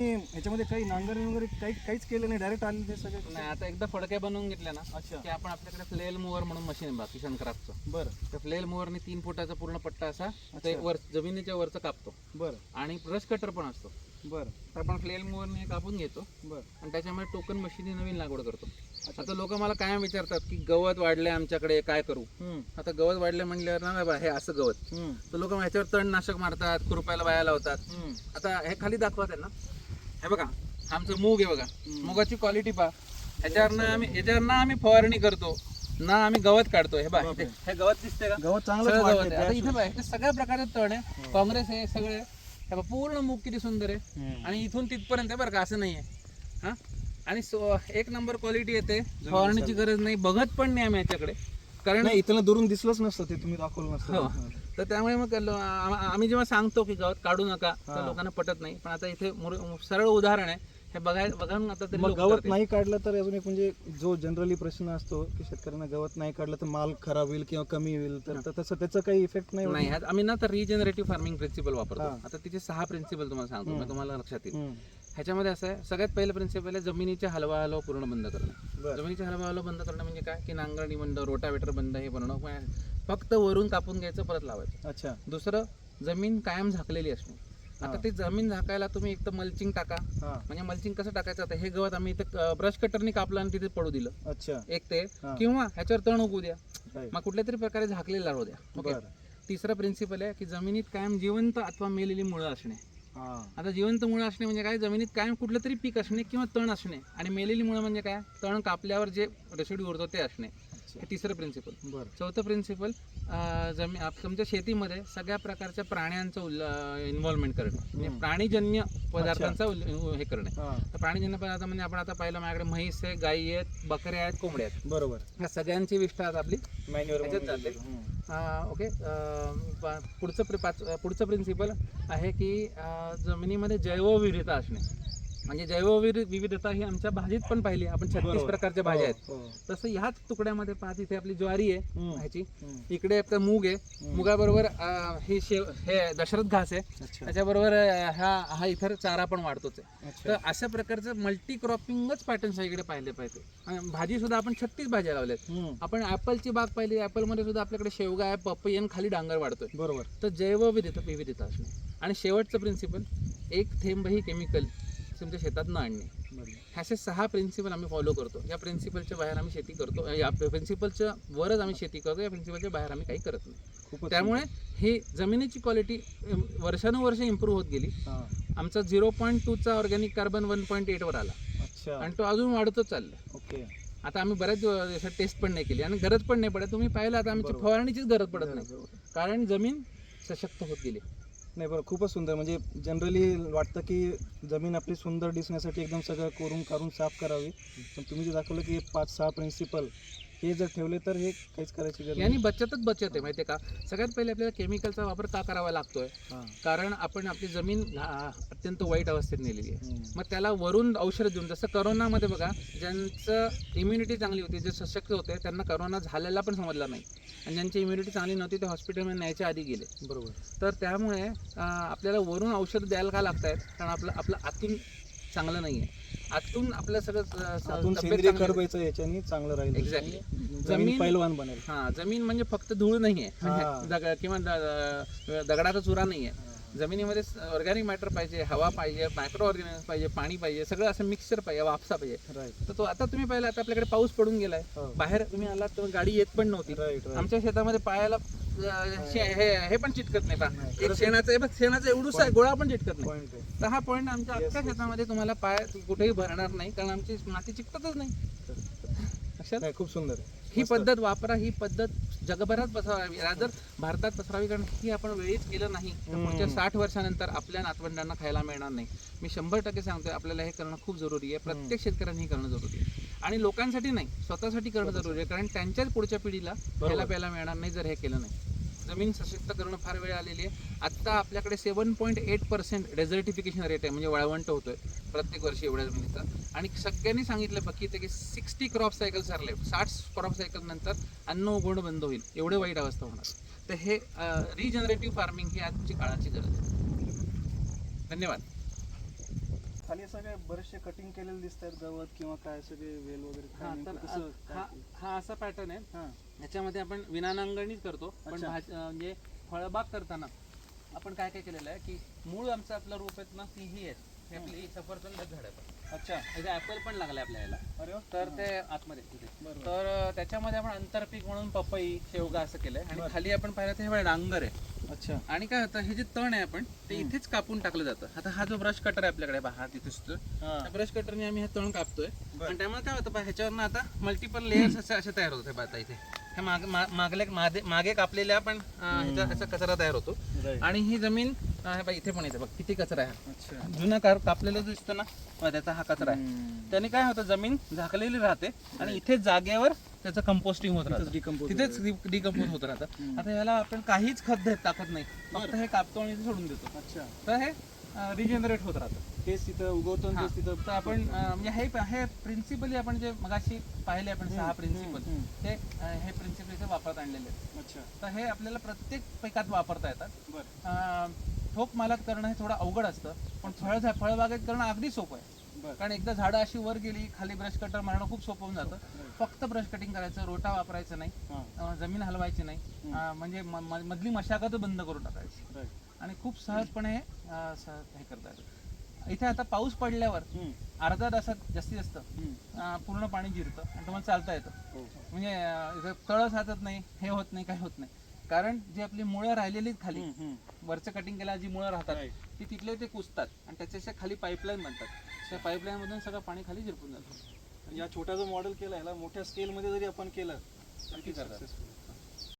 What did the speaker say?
ह्याच्यामध्ये काही नांगरणी वगैरे काही काहीच केलं नाही डायरेक्ट आले ते सगळे. नाही आता एकदा फडक्या बनवून घेतल्या ना अच्छा. की आपण आपल्याकडे फ्लेल मोवर म्हणून मशीन आहे बा किशन क्राफ्टचं बरं. त्या फ्लेल मोवरने तीन फुटाचा पूर्ण पट्टा असा ते. वर जमिनीच्या वरचं कापतो. बरं. आणि ब्रश कटर पण असतो. बरं. तर आपण फ्लेल मोवरने कापून घेतो. बरं. आणि त्याच्यामध्ये टोकन मशीनी नवीन लागवड करतो. आता लोक मला कायम विचारतात की गवत वाढलंय आमच्याकडे काय करू? आता गवत वाढलं म्हणल्यावर ना बा हे असं गवत. तर लोक ह्याच्यावर तणनाशक मारतात खुरपायला बाया लावतात. आता हे खाली दाखवत आहे ना? हे बघा आमचं मूग आहे बघा. मुगाची क्वालिटी पहा. ह्याच्यावरनं आम्ही ह्याच्यावरनं आम्ही फवारणी करतो ना आम्ही गवत काढतो. हे बघ. हे गवत दिसते का? गवत चांगलं सगळं गवत आहे. आता इथे बघा इथे सगळ्या प्रकारचे तण आहे. काँग्रेस आहे सगळे हे बघा, पूर्ण मूग किती सुंदर आहे. आणि इथून तिथपर्यंत आहे बरं का असं नाही आहे. हा? आणि सो एक नंबर क्वालिटी येते. फवारणीची गरज नाही. बघत पण नाही आम्ही याच्याकडे. कारण नाही इथलं दुरून दिसलंच नसतं ते तुम्ही दाखवलं हो. नसतं तर त्यामुळे मग आम्ही जेव्हा सांगतो की गवत काढू नका तर हा. लोकांना पटत नाही पण आता इथे सरळ उदाहरण आहे हे बघाय बघा ना आता गवत. नाही काढलं तर अजून एक म्हणजे जो जनरली प्रश्न असतो की शेतकऱ्यांना गवत नाही काढलं तर माल खराब होईल किंवा कमी होईल तर तसं त्याचं काही इफेक्ट नाही? नाही आम्ही ना तर रिजनरेटिव्ह फार्मिंग प्रिन्सिपल वापरतो हा. आता तिचे सहा प्रिन्सिपल तुम्हाला सांगतो तुम्हाला लक्षात येईल ह्याच्यामध्ये असं आहे सगळ्यात पहिलं प्रिन्सिपल आहे जमिनीचे हलवा हलवा पूर्ण बंद करणं. जमिनीचे हलवा हलवा बंद करणं म्हणजे काय? की नांगरणी बंद रोटावेटर बंद हे बनवणं. फक्त वरून कापून घ्यायचं परत लावायचं. अच्छा. दुसरं जमीन कायम झाकलेली असणे. आता. ती जमीन झाकायला तुम्ही एक तर मल्चिंग टाका. म्हणजे मल्चिंग कसं टाकायचं? आता हे गवत आम्ही इथे ब्रश कटरनी कापलं आणि तिथे पडू दिलं. अच्छा. एक ते. किंवा ह्याच्यावर तण उगू द्या. मग कुठल्या तरी प्रकारे झाकलेलं राहू द्या. ओके? तिसरा प्रिन्सिपल आहे की जमिनीत कायम जिवंत अथवा मेलेली मुळं असणे. आता जिवंत मुळं असणे म्हणजे काय? जमिनीत कायम कुठलं तरी पीक असणे किंवा तण असणे. आणि मेलेली मुळं म्हणजे काय? तण कापल्यावर जे रेसिड्यू उरतो ते असणे. हे तिसरं प्रिन्सिपल चौथं प्रिन्सिपल जमी तुमच्या शेतीमध्ये सगळ्या प्रकारच्या प्राण्यांचं इन्व्हॉल्वमेंट करणे. म्हणजे. प्राणीजन्य पदार्थांचा हे करणे. तर प्राणीजन्य पदार्थ म्हणजे आपण आता पाहिलं माझ्याकडे म्हैस आहे गायी आहेत बकऱ्या आहेत कोंबड्या आहेत. बरोबर. ह्या सगळ्यांची विष्ठा आज आपली मॅन्युअर ओके पुढचं प्रि- पाच पुढचं प्रिन्सिपल आहे की जमिनीमध्ये जैवविविधता असणे. म्हणजे जैवविवि- विविधता ही आमच्या भाजीत पण पाहिली आपण छत्तीस. प्रकारच्या भाज्या आहेत. हो, तसं ह्याच तुकड्यामध्ये पहा तिथे आपली ज्वारी आहे. ह्याची. इकडे आपलं मूग आहे. मुगाबरोबर ही शेव हे दशरथ घास आहे. त्याच्याबरोबर हा हा इतर चारा पण वाढतोच आहे. तर अशा प्रकारचं मल्टी क्रॉपिंगच पॅटर्न इकडे पाहिले पाहिजे. भाजी सुद्धा आपण छत्तीस भाज्या लावल्यात. आपण ऍपलची बाग पाहिली ऍपलमध्ये सुद्धा आपल्याकडे शेवगा आहे पपई आणि खाली डांगर वाढतोय. बरोबर. तर जैवविविधता विविधता असणे. आणि शेवटचं प्रिन्सिपल एक थेंबही केमिकल तुमच्या शेतात न आणणे. बरोबर हे असे सहा प्रिन्सिपल आम्ही फॉलो करतो. या प्रिन्सिपलच्या बाहेर आम्ही शेती करतो. या प्रिन्सिपलच्या वरच आम्ही शेती करतो. या प्रिन्सिपलच्या बाहेर आम्ही काही करत नाही. त्यामुळे ही जमिनीची क्वालिटी वर्षानुवर्ष इम्प्रूव्ह होत गेली. आमचा झिरो पॉईंट टूचा ऑर्गॅनिक कार्बन वन पॉईंट एटवर आला. आणि तो अजून वाढतच चालला. ओके. आता आम्ही बऱ्याच दिवस टेस्ट पण नाही केली. आणि गरज पण नाही पडत. तुम्ही पाहिलं आता आमची. फवारणीचीच गरज पडत नाही. कारण जमीन सशक्त होत गेली. नाही बरं खूपच सुंदर. म्हणजे जनरली वाटतं की जमीन आपली सुंदर दिसण्यासाठी एकदम सगळं कोरून काढून साफ करावी. पण तुम्ही जे दाखवलं की पाच सहा प्रिन्सिपल हे जर ठेवले तर हे काहीच करायची गरज यांनी बचतच बचत आहे माहितीये का? सगळ्यात पहिले आपल्याला केमिकलचा वापर का करावा लागतोय? हां. कारण आपण आपली जमीन अत्यंत वाईट अवस्थेत नेलेली आहे. हम्म. मग त्याला वरून औषध देऊन जसं करोनामध्ये बघा ज्यांचं इम्युनिटी चांगली होती जे सशक्त होते त्यांना करोना झालेला पण समजला नाही. आणि ज्यांची इम्युनिटी चांगली नव्हती ते हॉस्पिटलमध्ये न्यायच्या आधी गेले. बरोबर. तर त्यामुळे अं, आपल्याला वरून औषध द्यायला का लागत आहेत कारण आपलं आपलं आतून चांगलं नाही आहे आतून आपलं सगळं तब्येत सेंद्रिय याच्यानी चांगलं राहील. Exactly. जमीन जमीन- पैलवान बनेल. हा जमीन म्हणजे फक्त धूळ नाही हा. आहे दग किंवा द- दगडाचा चुरा नाही आहे जमिनीमध्ये ऑर्गॅनिक मॅटर पाहिजे हवा पाहिजे मायक्रो ऑर्गॅनिक पाहिजे पाणी पाहिजे सगळं असं मिक्सचर पाहिजे वापसा पाहिजे. राईट तर तो आता तुम्ही पाहिलं आता आपल्याकडे पाऊस पडून गेलाय. हो. बाहेर तुम्ही आलात तर गाडी येत पण नव्हती. राईट राईट आमच्या शेतामध्ये पायाला हे हे पण चिटकत नाही पहा. एक. शेणाचं हे बघ, शेणाचं एवढूच आहे गोळा पण चिटकत नाही. आहे. तर हा पॉईंट आमच्या अख्ख्या. शेतामध्ये तुम्हाला पाय कुठेही भरणार नाही कारण आमची माती चिकटतच नाही. लक्षात? खूप सुंदर आहे. ही. पद्धत वापरा ही पद्धत जगभरात पसरावी जर भारतात पसरावी कारण ही आपण वेळीच केलं नाही. पुढच्या साठ वर्षानंतर आपल्या नातवंडांना खायला मिळणार नाही. मी शंभर टक्के सांगतोय आपल्याला हे करणं खूप जरुरी आहे. प्रत्येक शेतकऱ्यांनी हे करणं जरुरी आहे. आणि लोकांसाठी नाही स्वतःसाठी करणं जरुरी आहे. कारण त्यांच्याच पुढच्या पिढीला खायला प्यायला मिळणार नाही जर हे केलं नाही. जमीन सशक्त करणं फार वेळ आलेली आहे. आत्ता आपल्याकडे seven point eight percent desertification rate आहे म्हणजे वाळवंट होतोय प्रत्येक वर्षी एवढ्या जमिनीचा. आणि सगळ्यांनी सांगितलं बाकी की सिक्स्टी क्रॉप सायकल सरले साठ क्रॉप सायकल नंतर अन्न उगवणं बंद होईल. एवढे वाईट अवस्था होणार. तर हे रिजनरेटिव्ह फार्मिंग ही आजची काळाची गरज आहे. धन्यवाद. खाली सगळे बरेचसे कटिंग केलेले दिसत आहेत गवत किंवा काय सगळे वेल वगैरे काय हा नेमकं हा काय? हा असा पॅटर्न आहे हा याच्यामध्ये आपण विनानांगणीच करतो पण अच्छा. भाज अं, म्हणजे फळबाग करताना आपण काय काय केलेलं आहे की मूळ आमचं आपलं रोप आहेत ना ती ही आहेत हे आपली सफरचंद झाड पण. अच्छा. ऍपल पण लागले आपल्या याला. अरे वा. तर हा. ते आतमध्ये तिथे बरोबर. तर त्याच्यामध्ये आपण आंतरपीक म्हणून पपई शेवगा असं केलंय. आणि बरं. खाली आपण पाहिलं तर हे बघा डांगर आहे. अच्छा. आणि काय होतं हे जे तण आहे आपण ते हम्म. इथेच कापून टाकलं जातं. आता हा जो ब्रश कटर आहे आपल्याकडे पहा तिथे सुद्धा हा. ब्रश कटरने आम्ही हे तण कापतोय. बरं. आणि त्यामुळे काय होतं पहा ह्याच्यावरनं आता मल्टिपल लेयर्स असे असे तयार होते पहा आता इथे. हे माग मा- मागले मागे मागे कापलेल्या पण अं, ह्याचा असा कचरा तयार होतो. Right. आणि ही जमीन हे इथे पण येते बघ किती कचरा आहे हा. जुना कार कापलेला जो दिसतो ना त्याचा हा कचरा आहे. त्याने काय होतं जमीन झाकलेली राहते आणि इथेच जागेवर त्याचं कंपोस्टिंग होत राहतं. तिथेच डिकम्पोज होत. राहतं. आता याला आपण काहीच खत देत टाकत नाही. फक्त हे कापतो आणि इथे सोडून देतो. अच्छा. तर हे रिजनरेट होत राहतं. तेच तिथं उगवतो. तेच तिथं तर आपण म्हणजे हे हे प्रिन्सिपली आपण जे मगाशी पाहिले आपण सहा प्रिन्सिपल ते हे प्रिन्सिपल इथे वापरत आणलेले आहेत. अच्छा. तर हे आपल्याला प्रत्येक पिकात वापरता येतात. बरं. ठोक मालात करणं हे थोडं अवघड असतं पण फळ फळबागेत करणं अगदी सोपं आहे. कारण एकदा झाडं अशी वर गेली खाली ब्रश कटर मारणं खूप सोपं होऊन जातं. फक्त ब्रश कटिंग करायचं रोटा वापरायचं नाही जमीन हलवायची नाही म्हणजे मधली मशागत बंद करून टाकायची. आणि खूप सहजपणे हे करता येतं. इथे आता पाऊस पडल्यावर अर्धा तासात जास्तीत जास्त पूर्ण पाणी जिरतं आणि तुम्हाला चालता येतं. हो. म्हणजे तळं साचत नाही हे होत नाही काही होत नाही. कारण जी आपली मुळं राहिलेली खाली. वरचं कटिंग केल्या जी मुळं राहतात. ती तिथले ते कुसतात आणि त्याच्याशी खाली पाईपलाईन बनतात त्या पाईपलाईन मधून सगळं पाणी खाली झिरपून जातं या छोटा जो मॉडेल केला ह्याला मोठ्या स्केल मध्ये जरी आपण केलं करतात. successful.